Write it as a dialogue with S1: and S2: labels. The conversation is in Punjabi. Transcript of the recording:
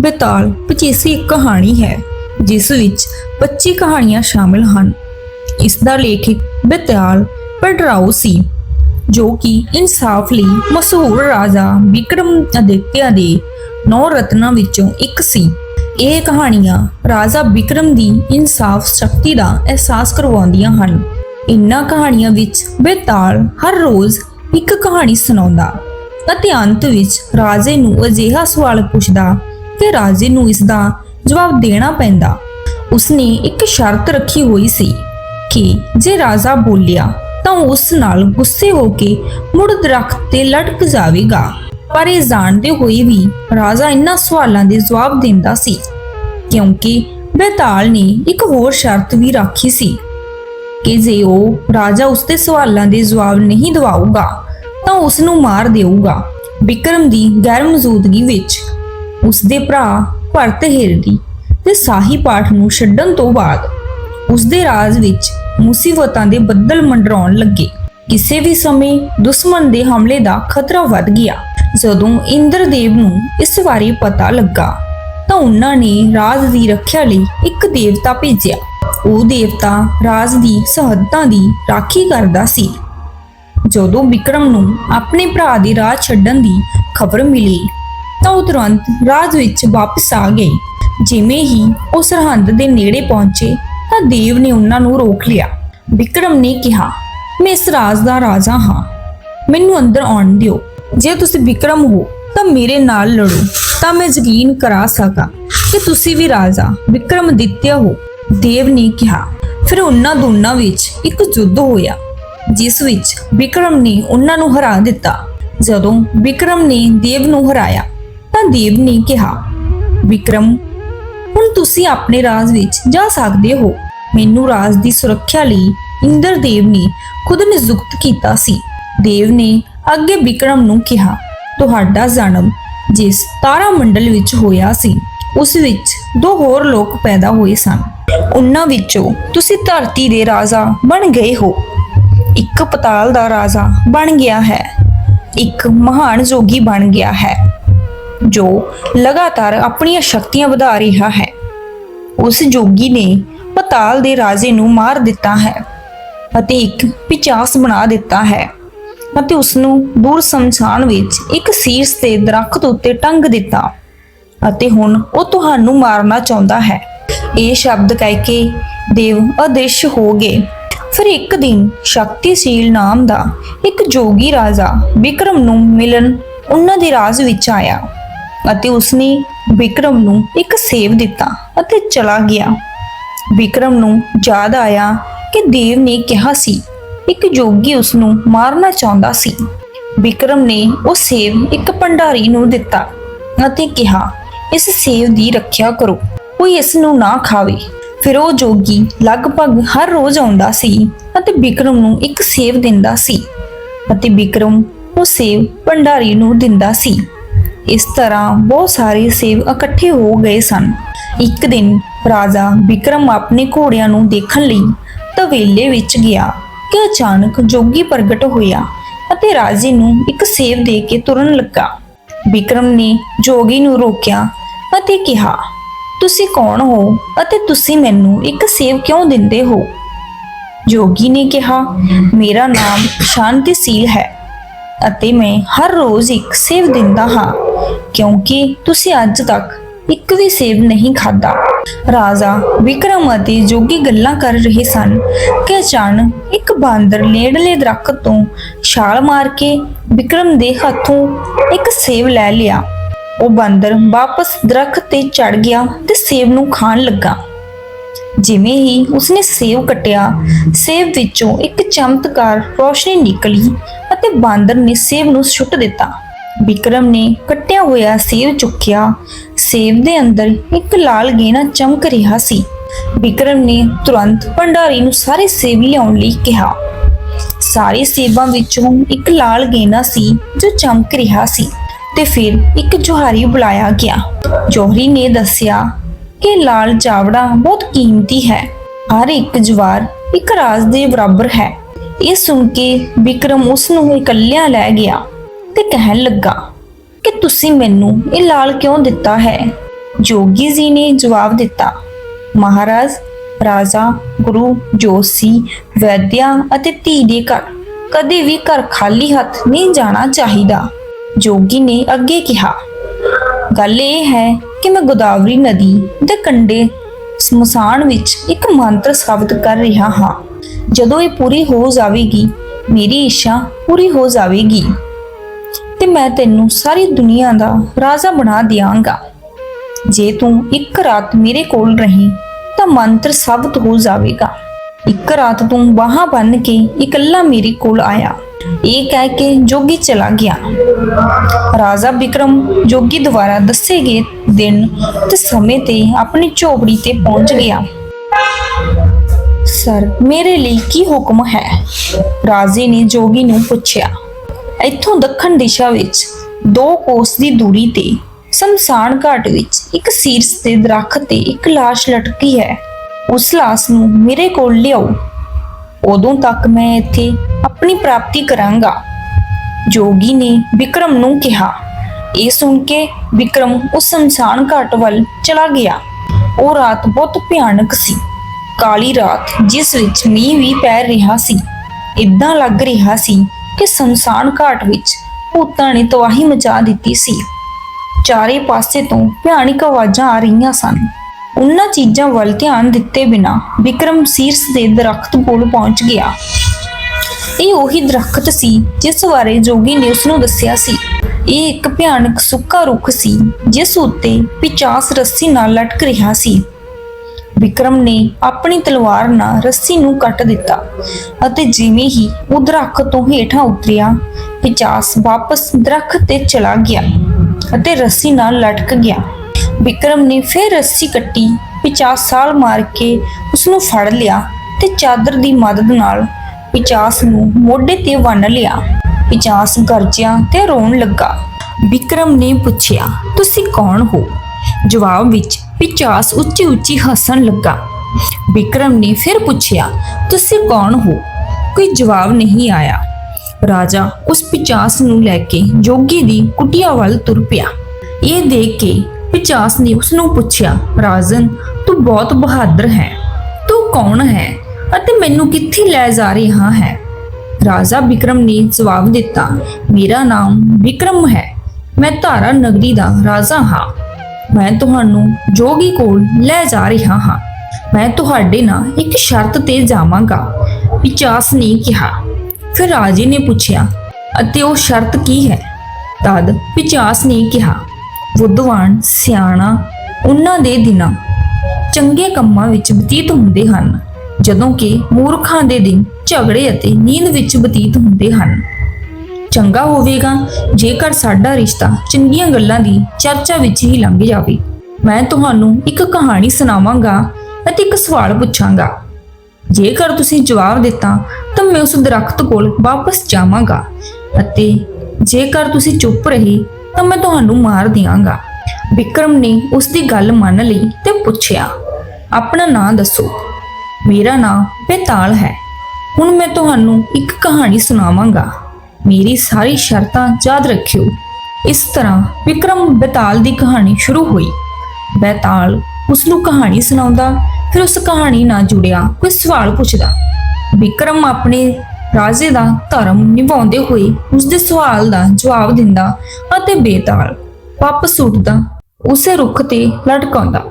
S1: ਬੇਤਾਲ ਪਚੀਸੀ ਇੱਕ ਕਹਾਣੀ ਹੈ, ਜਿਸ ਵਿੱਚ 25 ਕਹਾਣੀਆਂ ਸ਼ਾਮਿਲ ਹਨ। ਇਸ ਦਾ ਲੇਖਕ ਬੇਤਾਲ ਪੜਰਾਓ ਸੀ, ਜੋ ਕਿ ਇਨਸਾਫ ਲਈ ਮਸ਼ਹੂਰ ਰਾਜਾ ਵਿਕਰਮ ਅਦਿੱਤਿਆ ਦੇ ਨੌ ਰਤਨਾਂ ਵਿੱਚੋਂ ਇੱਕ ਸੀ। ਇਹ ਕਹਾਣੀਆਂ ਰਾਜਾ ਵਿਕਰਮ ਦੀ ਇਨਸਾਫ ਸ਼ਕਤੀ ਦਾ ਅਹਿਸਾਸ ਕਰਵਾਉਂਦੀਆਂ ਹਨ। ਇਨ੍ਹਾਂ ਕਹਾਣੀਆਂ ਵਿੱਚ ਬੇਤਾਲ ਹਰ ਰੋਜ਼ ਇੱਕ ਕਹਾਣੀ ਸੁਣਾਉਂਦਾ ਅਤੇ ਅੰਤ ਵਿੱਚ ਰਾਜੇ ਨੂੰ ਅਜਿਹਾ ਸਵਾਲ ਪੁੱਛਦਾ ਕਿ ਰਾਜੇ ਨੂੰ ਇਸ ਦਾ ਜਵਾਬ ਦੇਣਾ ਪੈਂਦਾ। ਉਸਨੇ ਇੱਕ ਸ਼ਰਤ ਰੱਖੀ ਹੋਈ ਸੀ ਕਿ ਜੇ ਰਾਜਾ ਬੋਲਿਆ ਤਾਂ ਉਸ ਨਾਲ ਗੁੱਸੇ ਹੋ ਕੇ ਮੁੜ ਦਰਖਤ ਤੇ ਲਟਕ ਜਾਵੇਗਾ। ਪਰ ਇਹ ਜਾਣਦੇ ਹੋਏ ਵੀ ਰਾਜਾ ਇਨ੍ਹਾਂ ਸਵਾਲਾਂ ਦੇ ਜਵਾਬ ਦਿੰਦਾ ਸੀ, ਕਿਉਂਕਿ ਬੇਤਾਲ ਨੇ ਇੱਕ ਹੋਰ ਸ਼ਰਤ ਵੀ ਰੱਖੀ ਸੀ ਕਿ ਜੇ ਉਹ ਰਾਜਾ ਉਸਦੇ ਸਵਾਲਾਂ ਦੇ ਜਵਾਬ ਨਹੀਂ ਦਿਵਾਊਗਾ ਤਾਂ ਉਸ ਨੂੰ ਮਾਰ ਦੇਊਗਾ। ਵਿਕਰਮ ਦੀ ਗੈਰ ਮੌਜੂਦਗੀ ਵਿੱਚ ਉਸਦੇ ਭਰਾ ਭਰਤ ਹਿਰਦੀ ਤੇ ਸਾਹੀ ਪਾਠ ਨੂੰ ਛੱਡਣ ਤੋਂ ਬਾਅਦ ਉਸਦੇ ਰਾਜ ਵਿੱਚ ਮੁਸੀਬਤਾਂ ਦੇ ਬੱਦਲ ਮੰਡਰਾਉਣ ਲੱਗੇ। ਕਿਸੇ ਵੀ ਸਮੇਂ ਦੁਸ਼ਮਣ ਦੇ ਹਮਲੇ ਦਾ ਖਤਰਾ ਵੱਧ ਗਿਆ। ਜਦੋਂ ਇੰਦਰਦੇਵ ਨੂੰ ਇਸ ਬਾਰੇ ਪਤਾ ਲੱਗਾ, ਤਾਂ ਉਹਨਾਂ ਨੇ ਰਾਜ ਦੀ ਰੱਖਿਆ ਲਈ ਇੱਕ ਦੇਵਤਾ ਭੇਜਿਆ। ਉਹ ਦੇਵਤਾ ਰਾਜ ਦੀ ਸਰਹੱਦਾਂ ਦੀ ਰਾਖੀ ਕਰਦਾ ਸੀ। ਜਦੋਂ ਵਿਕਰਮ ਨੂੰ ਆਪਣੇ ਭਰਾ ਦੇ ਰਾਜ ਛੱਡਣ ਦੀ ਖਬਰ ਮਿਲੀ ਤਾਂ ਉਹ ਤੁਰੰਤ ਰਾਜ ਵਿੱਚ ਵਾਪਸ ਆ ਗਏ ਜਿਵੇਂ ਹੀ ਉਹ ਸਰਹੰਦ ਦੇ ਨੇੜੇ ਪਹੁੰਚੇ, ਤਾਂ ਦੇਵ ਨੇ ਉਹਨਾਂ ਨੂੰ ਰੋਕ ਲਿਆ। ਵਿਕਰਮ ਨੇ ਕਿਹਾ, ਮੈਂ ਇਸ ਰਾਜ ਦਾ ਰਾਜਾ ਹਾਂ। ਮੈਨੂੰ ਅੰਦਰ ਆਉਣ ਦਿਓ। ਜੇ ਤੁਸੀਂ ਵਿਕਰਮ ਹੋ, ਤਾਂ ਮੇਰੇ ਨਾਲ ਲੜੋ। ਤਾਂ ਮੈਂ ਯਕੀਨ ਕਰਾ ਸਕਾਂ ਕਿ ਤੁਸੀਂ ਵੀ ਰਾਜਾ ਵਿਕਰਮਦਿੱਤਿਆ ਹੋ। ਦੇਵ ਨੇ ਕਿਹਾ। ਫਿਰ ਉਹਨਾਂ ਦੋਨਾਂ ਵਿੱਚ ਇੱਕ ਯੁੱਧ ਹੋਇਆ, ਜਿਸ ਵਿੱਚ ਵਿਕਰਮ ਨੇ ਉਹਨਾਂ ਨੂੰ ਹਰਾ ਦਿੱਤਾ। ਜਦੋਂ ਵਿਕਰਮ ਨੇ ਦੇਵ ਨੂੰ ਹਰਾਇਆ ਤਾਂ ਦੇਵ ਨੇ ਕਿਹਾ, ਵਿਕਰਮ, ਹੁਣ ਤੁਸੀਂ ਆਪਣੇ ਰਾਜ ਵਿੱਚ ਜਾ ਸਕਦੇ ਹੋ। ਮੈਨੂੰ ਰਾਜ ਦੀ ਸੁਰੱਖਿਆ ਲਈ ਇੰਦਰਦੇਵ ਨੇ ਖੁਦ ਨਿਯੁਕਤ ਕੀਤਾ ਸੀ। ਦੇਵ ਨੇ ਅੱਗੇ ਵਿਕਰਮ ਨੂੰ ਕਿਹਾ, ਤੁਹਾਡਾ ਜਨਮ ਜਿਸ ਤਾਰਾ ਮੰਡਲ ਵਿੱਚ ਹੋਇਆ ਸੀ, ਉਸ ਵਿੱਚ ਦੋ ਹੋਰ ਲੋਕ ਪੈਦਾ ਹੋਏ ਸਨ। ਉਹਨਾਂ ਵਿੱਚੋਂ ਤੁਸੀਂ ਧਰਤੀ ਦੇ ਰਾਜਾ ਬਣ ਗਏ ਹੋ। ਇੱਕ ਪਤਾਲ ਦਾ ਰਾਜਾ ਬਣ ਗਿਆ ਹੈ, ਇੱਕ ਮਹਾਨ ਜੋਗੀ ਬਣ ਗਿਆ ਹੈ। ਜੋ ਲਗਾਤਾਰ ਆਪਣੀਆਂ ਸ਼ਕਤੀਆਂ ਵਧਾ ਰਿਹਾ ਹੈ। ਉਸ ਜੋਗੀ ਨੇ ਪਤਾਲ ਦੇ ਰਾਜੇ ਨੂੰ ਮਾਰ ਦਿੱਤਾ ਹੈ ਅਤੇ ਇੱਕ ਪਿਚਾਸ ਬਣਾ ਦਿੱਤਾ ਹੈ ਅਤੇ ਉਸ ਨੂੰ ਦੂਰ ਸਮਸ਼ਾਨ ਵਿੱਚ ਇੱਕ ਸੀਸ ਤੇ ਦਰਖਤ ਉੱਤੇ ਟੰਗ ਦਿੱਤਾ ਅਤੇ ਹੁਣ ਉਹ ਤੁਹਾਨੂੰ ਮਾਰਨਾ ਚਾਹੁੰਦਾ ਹੈ। ਇਹ ਸ਼ਬਦ ਕਹਿ ਕੇ ਦੇਵ ਅਦ੍ਰਿਸ਼ ਹੋ ਗਏ। ਫਿਰ ਇੱਕ ਦਿਨ ਸ਼ਕਤੀਸ਼ੀਲ ਨਾਮ ਦਾ ਇੱਕ ਜੋਗੀ ਰਾਜਾ ਵਿਕਰਮ ਨੂੰ ਮਿਲਣ ਉਹਨਾਂ ਦੇ ਰਾਜ ਵਿੱਚ ਆਇਆ। ਅਤੇ ਉਸਨੇ ਵਿਕਰਮ ਨੂੰ ਇੱਕ ਸੇਵ ਦਿੱਤਾ ਅਤੇ ਚਲਾ ਗਿਆ। ਵਿਕਰਮ ਨੂੰ ਯਾਦ ਆਇਆ ਕਿ ਦੇਵ ਨੇ ਕਿਹਾ ਸੀ, ਇੱਕ ਜੋਗੀ ਉਸ ਨੂੰ ਮਾਰਨਾ ਚਾਹੁੰਦਾ ਸੀ। ਵਿਕਰਮ ਨੇ ਉਹ ਸੇਵ ਇੱਕ ਭੰਡਾਰੀ ਨੂੰ ਦਿੱਤਾ ਅਤੇ ਕਿਹਾ, ਇਸ ਸੇਵ ਦੀ ਰੱਖਿਆ ਕਰੋ, ਕੋਈ ਇਸ ਨੂੰ ਨਾ ਖਾਵੇ। ਫਿਰ ਉਹ ਜੋਗੀ ਲਗਭਗ ਹਰ ਰੋਜ਼ ਆਉਂਦਾ ਸੀ ਅਤੇ ਵਿਕਰਮ ਨੂੰ ਇੱਕ ਸੇਵ ਦਿੰਦਾ ਸੀ ਅਤੇ ਵਿਕਰਮ ਉਹ ਸੇਵ ਭੰਡਾਰੀ ਨੂੰ ਦਿੰਦਾ ਸੀ। ਇਸ ਤਰ੍ਹਾਂ ਬਹੁਤ ਸਾਰੇ ਸੇਵ ਇਕੱਠੇ ਹੋ ਗਏ ਸਨ। ਇੱਕ ਦਿਨ ਰਾਜਾ ਵਿਕਰਮ ਆਪਣੇ ਘੋੜਿਆਂ ਨੂੰ ਦੇਖਣ ਲਈ ਤਵੇਲੇ ਵਿੱਚ ਗਿਆ ਕਿ ਅਚਾਨਕ ਜੋਗੀ ਪ੍ਰਗਟ ਹੋਇਆ ਅਤੇ ਰਾਜੇ ਨੂੰ ਇੱਕ ਸੇਵ ਦੇ ਕੇ ਤੁਰਨ ਲੱਗਾ। ਵਿਕਰਮ ਨੇ ਜੋਗੀ ਨੂੰ ਰੋਕਿਆ ਅਤੇ ਕਿਹਾ, ਤੁਸੀਂ ਕੌਣ ਹੋ ਅਤੇ ਤੁਸੀਂ ਮੈਨੂੰ ਇੱਕ ਸੇਵ ਕਿਉਂ ਦਿੰਦੇ ਹੋ? ਜੋਗੀ ਨੇ ਕਿਹਾ, ਮੇਰਾ ਨਾਮ ਸ਼ਾਂਤੀਸ਼ੀਲ ਹੈ ਅਤੇ ਮੈਂ ਹਰ ਰੋਜ਼ ਇੱਕ ਸੇਵ ਦਿੰਦਾ ਹਾਂ। ਕਿਉਂਕਿ ਤੁਸੀਂ ਅੱਜ ਤੱਕ ਇੱਕ ਵੀ ਸੇਬ ਨਹੀਂ ਖਾਦਾ ਰਾਜਾ ਵਿਕਰਮ ਅਤੇ ਜੋਗੀ ਗੱਲਾਂ ਕਰ ਰਹੇ ਸਨ ਕਿ ਅਚਾਨਕ ਇੱਕ ਬਾਂਦਰ ਨੇੜਲੇ ਦਰਖਤ ਤੋਂ ਛਾਲ ਮਾਰ ਕੇ ਵਿਕਰਮ ਦੇ ਹੱਥੋਂ ਇੱਕ ਸੇਬ ਲੈ ਲਿਆ। ਉਹ ਬਾਂਦਰ ਵਾਪਸ ਦਰਖਤ ਤੇ ਚੜ ਗਿਆ ਤੇ ਸੇਬ ਨੂੰ ਖਾਣ ਲੱਗਾ। ਜਿਵੇਂ ਹੀ ਉਸਨੇ ਸੇਬ ਕੱਟਿਆ, ਸੇਬ ਵਿੱਚੋਂ ਇੱਕ ਚਮਤਕਾਰ ਰੋਸ਼ਨੀ ਨਿਕਲੀ ਅਤੇ ਬਾਂਦਰ ਨੇ ਸੇਬ ਨੂੰ ਸੁੱਟ ਦਿੱਤਾ। ਵਿਕਰਮ ਨੇ ਕੱਟਿਆ ਹੋਇਆ ਸੇਬ ਚੁੱਕਿਆ। ਸੇਬ ਦੇ ਅੰਦਰ ਇੱਕ ਲਾਲ ਗੇਣਾ ਚਮਕ ਰਿਹਾ ਸੀ। ਵਿਕਰਮ ਨੇ ਤੁਰੰਤ ਭੰਡਾਰੀ ਨੂੰ ਸਾਰੇ ਸੇਬ ਲਿਆਉਣ ਲਈ ਕਿਹਾ। ਸਾਰੇ ਸੇਬਾਂ ਵਿੱਚੋਂ ਇੱਕ ਲਾਲ ਗੇਣਾ ਸੀ ਜੋ ਚਮਕ ਰਿਹਾ ਸੀ ਤੇ ਫਿਰ ਇੱਕ ਜੋਹਾਰੀ ਬੁਲਾਇਆ ਗਿਆ। ਜੋਹਰੀ ਨੇ ਦੱਸਿਆ ਕਿ ਲਾਲ ਜਾਵੜਾ ਬਹੁਤ ਕੀਮਤੀ ਹੈ। ਹਰ ਇੱਕ ਜਵਾਰ ਇੱਕ ਰਾਜ ਦੇ ਬਰਾਬਰ ਹੈ। ਇਹ ਸੁਣ ਕੇ ਵਿਕਰਮ ਉਸ ਨੂੰ ਇਕੱਲਿਆਂ ਲੈ ਗਿਆ। ਤੇ ਕਹਿਣ ਲੱਗਾ ਕਿ ਤੁਸੀਂ ਮੈਨੂੰ ਇਹ ਲਾਲ ਕਿਉਂ ਦਿੱਤਾ ਹੈ? ਜੋਗੀ ਜੀ ਨੇ ਜਵਾਬ ਦਿੱਤਾ, ਮਹਾਰਾਜ, ਰਾਜਾ, ਗੁਰੂ ਜੋਸ਼ੀ ਵੈਦਿਆ ਅਤੇ ਧੀ ਦੇ ਘਰ ਕਦੇ ਵੀ ਘਰ ਖਾਲੀ ਹੱਥ ਨਹੀਂ ਜਾਣਾ ਚਾਹੀਦਾ। ਜੋਗੀ ਨੇ ਅੱਗੇ ਕਿਹਾ, ਗੱਲ ਇਹ ਹੈ ਕਿ ਮੈਂ ਗੋਦਾਵਰੀ ਨਦੀ ਦੇ ਕੰਢੇ ਸਮਸਾਨ ਵਿੱਚ ਇੱਕ ਮੰਤਰ ਸ਼ਬਦ ਕਰ ਰਿਹਾ ਹਾਂ। ਜਦੋਂ ਇਹ ਪੂਰੀ ਹੋ ਜਾਵੇਗੀ, ਮੇਰੀ ਇੱਛਾ ਪੂਰੀ ਹੋ ਜਾਵੇਗੀ। ਤੇ ਮੈਂ ਤੈਨੂੰ ਸਾਰੀ ਦੁਨੀਆ ਦਾ ਰਾਜਾ ਬਣਾ ਦਿਆਂਗਾ। ਜੇ ਤੂੰ ਇੱਕ ਰਾਤ ਮੇਰੇ ਕੋਲ ਰਹੀ, ਤਾਂ ਮੰਤਰ ਸਾਬਤ ਹੋ ਜਾਵੇਗਾ। ਇੱਕ ਰਾਤ ਤੂੰ ਬਾਹਾਂ ਬੰਨ ਕੇ ਇਕੱਲਾ ਮੇਰੇ ਕੋਲ ਆਇਆ। ਇਹ ਕਹਿ ਕੇ ਜੋਗੀ ਚਲਾ ਗਿਆ। ਰਾਜਾ ਵਿਕਰਮ ਜੋਗੀ ਦੁਆਰਾ ਦੱਸੇ ਗਏ ਦਿਨ ਤੇ ਸਮੇਂ ਤੇ ਆਪਣੀ ਝੋਪੜੀ ਤੇ ਪਹੁੰਚ ਗਿਆ। ਸਰ, ਮੇਰੇ ਲਈ ਕੀ ਹੁਕਮ ਹੈ? ਰਾਜੇ ਨੇ ਜੋਗੀ ਨੂੰ ਪੁੱਛਿਆ। ਇੱਥੋਂ ਦੱਖਣ ਦਿਸ਼ਾ ਵਿੱਚ ਦੋ ਕੋਸ ਦੀ ਦੂਰੀ ਤੇ ਸ਼ਮਸ਼ਾਨ ਘਾਟ ਵਿੱਚ ਇੱਕ ਸੀਰਸ ਦੇ ਦਰਖਤ ਤੇ ਇੱਕ ਲਾਸ਼ ਲਟਕੀ ਹੈ। ਉਸ ਲਾਸ਼ ਨੂੰ ਮੇਰੇ ਕੋਲ ਲਿਆਓ। ਉਦੋਂ ਤੱਕ ਮੈਂ ਇੱਥੇ ਆਪਣੀ ਪ੍ਰਾਪਤੀ ਕਰਾਂਗਾ, ਜੋਗੀ ਨੇ ਵਿਕਰਮ ਨੂੰ ਕਿਹਾ। ਇਹ ਸੁਣ ਕੇ ਵਿਕਰਮ ਉਸ ਸ਼ਮਸ਼ਾਨ ਘਾਟ ਵੱਲ ਚਲਾ ਗਿਆ। ਉਹ ਰਾਤ ਬਹੁਤ ਭਿਆਨਕ ਸੀ। ਕਾਲੀ ਰਾਤ ਜਿਸ ਵਿੱਚ ਮੀਂਹ ਵੀ ਪੈ ਰਿਹਾ ਸੀ ਇਦਾਂ ਲੱਗ ਰਿਹਾ ਸੀ ਕਿ ਸ਼ਮਸ਼ਾਨ ਘਾਟ ਵਿੱਚ ਭੂਤਾਂ ਨੇ ਤਬਾਹੀ ਮਚਾ ਦਿੱਤੀ ਸੀ। ਚਾਰੇ ਪਾਸੇ ਤੋਂ ਭਿਆਨਕ ਆਵਾਜ਼ਾਂ ਆ ਰਹੀਆਂ ਸਨ। ਉਹਨਾਂ ਚੀਜ਼ਾਂ ਵੱਲ ਧਿਆਨ ਦਿੱਤੇ ਬਿਨਾ ਵਿਕਰਮ ਸੀਰਸ ਦੇ ਦਰਖਤ ਕੋਲ ਪਹੁੰਚ ਗਿਆ। ਇਹ ਉਹੀ ਦਰਖਤ ਸੀ ਜਿਸ ਬਾਰੇ ਜੋਗੀ ਨੇ ਉਸ ਨੂੰ ਦੱਸਿਆ ਸੀ। ਇਹ ਇੱਕ ਭਿਆਨਕ ਸੁੱਕਾ ਰੁੱਖ ਸੀ, ਜਿਸ ਉੱਤੇ ਪਿਚਾਸ ਰੱਸੀ ਨਾਲ ਲਟਕ ਰਿਹਾ ਸੀ। ਵਿਕਰਮ ਨੇ ਆਪਣੀ ਤਲਵਾਰ ਨਾਲ ਰੱਸੀ ਨੂੰ ਕੱਟ ਦਿੱਤਾ ਅਤੇ ਜਿਵੇਂ ਹੀ ਉਹ ਦਰਖਤ ਤੋਂ ਹੇਠਾਂ ਉਤਰਿਆ, ਪਿਚਾਸ ਵਾਪਸ ਦਰਖਤ ਤੇ ਚਲਾ ਗਿਆ ਅਤੇ ਰੱਸੀ ਨਾਲ ਲਟਕ ਗਿਆ। ਵਿਕਰਮ ਨੇ ਫਿਰ ਰੱਸੀ ਕੱਟੀ, ਪਿਚਾਸ ਸਾਲ ਮਾਰ ਕੇ ਉਸ ਨੂੰ ਫੜ ਲਿਆ ਤੇ ਚਾਦਰ ਦੀ ਮਦਦ ਨਾਲ ਪਿਚਾਸ ਨੂੰ ਮੋਢੇ ਤੇ ਬੰਨ ਲਿਆ। ਪਿਚਾਸ ਗਰਜਿਆ ਤੇ ਰੋਣ ਲੱਗਾ। ਵਿਕਰਮ ਨੇ ਪੁੱਛਿਆ, ਤੁਸੀਂ ਕੌਣ ਹੋ? ਜਵਾਬ ਵਿੱਚ ਪਿਚਾਸ ਉੱਚੀ ਉੱਚੀ ਹੱਸਣ ਲੱਗਾ। ਵਿਕਰਮ ਨੇ ਫਿਰ ਪੁੱਛਿਆ, ਤੁਸੀਂ ਕੌਣ ਹੋ? ਕੋਈ ਜਵਾਬ ਨਹੀਂ ਆਇਆ। ਰਾਜਾ ਉਸ ਪਿਚਾਸ ਨੂੰ ਲੈ ਕੇ ਜੋਗੀ ਦੀ ਕੁਟੀਆ ਵੱਲ ਤੁਰ ਪਿਆ। ਇਹ ਦੇਖ ਕੇ ਪਿਚਾਸ ਨੇ ਉਸ ਨੂੰ ਪੁੱਛਿਆ, ਰਾਜਨ, ਤੂੰ ਬਹੁਤ ਬਹਾਦਰ ਹੈ। ਤੂੰ ਕੌਣ ਹੈ ਅਤੇ ਮੈਨੂੰ ਕਿੱਥੇ ਲੈ ਜਾ ਰਿਹਾ ਹੈ? ਰਾਜਾ ਵਿਕਰਮ ਨੇ ਜਵਾਬ ਦਿੱਤਾ, ਮੇਰਾ ਨਾਮ ਵਿਕਰਮ ਹੈ। ਮੈਂ ਧਾਰਾ ਨਗਰੀ ਦਾ ਰਾਜਾ ਹਾਂ। ਮੈਂ ਤੁਹਾਨੂੰ ਜੋਗੀ ਕੋਲ ਲੈ ਜਾ ਰਿਹਾ ਹਾਂ। ਮੈਂ ਤੁਹਾਡੇ ਨਾਲ ਇੱਕ ਸ਼ਰਤ ਤੇ ਜਾਵਾਂਗਾ ਪਿਚਾਸ ਨੇ ਕਿਹਾ। ਫਿਰ ਰਾਜੇ ਨੇ ਪੁੱਛਿਆ, ਅਤੇ ਉਹ ਸ਼ਰਤ ਕੀ ਹੈ? ਤਦ ਪਿਚਾਸ ਨੇ ਕਿਹਾ, ਬੁੱਧਵਾਨ, ਸਿਆਣਾ, ਉਹਨਾਂ ਦੇ ਦਿਨਾਂ ਚੰਗੇ ਕੰਮਾਂ ਵਿੱਚ ਬਤੀਤ ਹੁੰਦੇ ਹਨ, ਜਦੋਂ ਕਿ ਮੂਰਖਾਂ ਦੇ ਦਿਨ ਝਗੜੇ ਅਤੇ ਨੀਂਦ ਵਿੱਚ ਬਤੀਤ ਹੁੰਦੇ ਹਨ। ਚੰਗਾ ਹੋਵੇਗਾ, ਜੇਕਰ ਸਾਡਾ ਰਿਸ਼ਤਾ ਚੰਗੀਆਂ ਗੱਲਾਂ ਦੀ ਚਰਚਾ ਵਿੱਚ ਹੀ ਲੰਘ ਜਾਵੇ। ਮੈਂ ਤੁਹਾਨੂੰ ਇੱਕ ਕਹਾਣੀ ਸੁਣਾਵਾਂਗਾ ਅਤੇ ਇੱਕ ਸਵਾਲ ਪੁੱਛਾਂਗਾ। ਜੇਕਰ ਤੁਸੀਂ ਜਵਾਬ ਦਿੱਤਾ, ਤਾਂ ਮੈਂ ਉਸ ਦਰਖਤ ਕੋਲ ਵਾਪਸ ਜਾਵਾਂਗਾ ਅਤੇ ਜੇਕਰ ਤੁਸੀਂ ਚੁੱਪ ਰਹੇ, ਤਾਂ ਮੈਂ ਤੁਹਾਨੂੰ ਮਾਰ ਦਿਆਂਗਾ। ਵਿਕਰਮ ਨੇ ਉਸ ਦੀ ਗੱਲ ਮੰਨ ਲਈ ਤੇ ਪੁੱਛਿਆ, ਆਪਣਾ ਨਾਂ ਦੱਸੋ। ਮੇਰਾ ਨਾਂ ਬੇਤਾਲ ਹੈ। ਹੁਣ ਮੈਂ ਤੁਹਾਨੂੰ ਇੱਕ ਕਹਾਣੀ ਸੁਣਾਵਾਂਗਾ। ਮੇਰੀ ਸਾਰੀ ਸ਼ਰਤਾਂ ਯਾਦ ਰੱਖਿਓ। ਇਸ ਤਰ੍ਹਾਂ ਵਿਕਰਮ ਬੇਤਾਲ ਦੀ ਕਹਾਣੀ ਸ਼ੁਰੂ ਹੋਈ। ਬੇਤਾਲ ਉਸ ਨੂੰ ਕਹਾਣੀ ਸੁਣਾਉਂਦਾ, ਫਿਰ ਉਸ ਕਹਾਣੀ ਨਾਲ ਜੁੜਿਆ ਕੋਈ ਸਵਾਲ ਪੁੱਛਦਾ। ਵਿਕਰਮ ਆਪਣੇ ਰਾਜੇ ਦਾ ਧਰਮ ਨਿਭਾਉਂਦੇ ਹੋਏ ਉਸ ਦੇ ਸਵਾਲ ਦਾ ਜਵਾਬ ਦਿੰਦਾ ਅਤੇ ਬੇਤਾਲ ਵਾਪਸ ਉੱਠਦਾ, ਉਸੇ ਰੁੱਖ ਤੇ ਲਟਕਾਉਂਦਾ।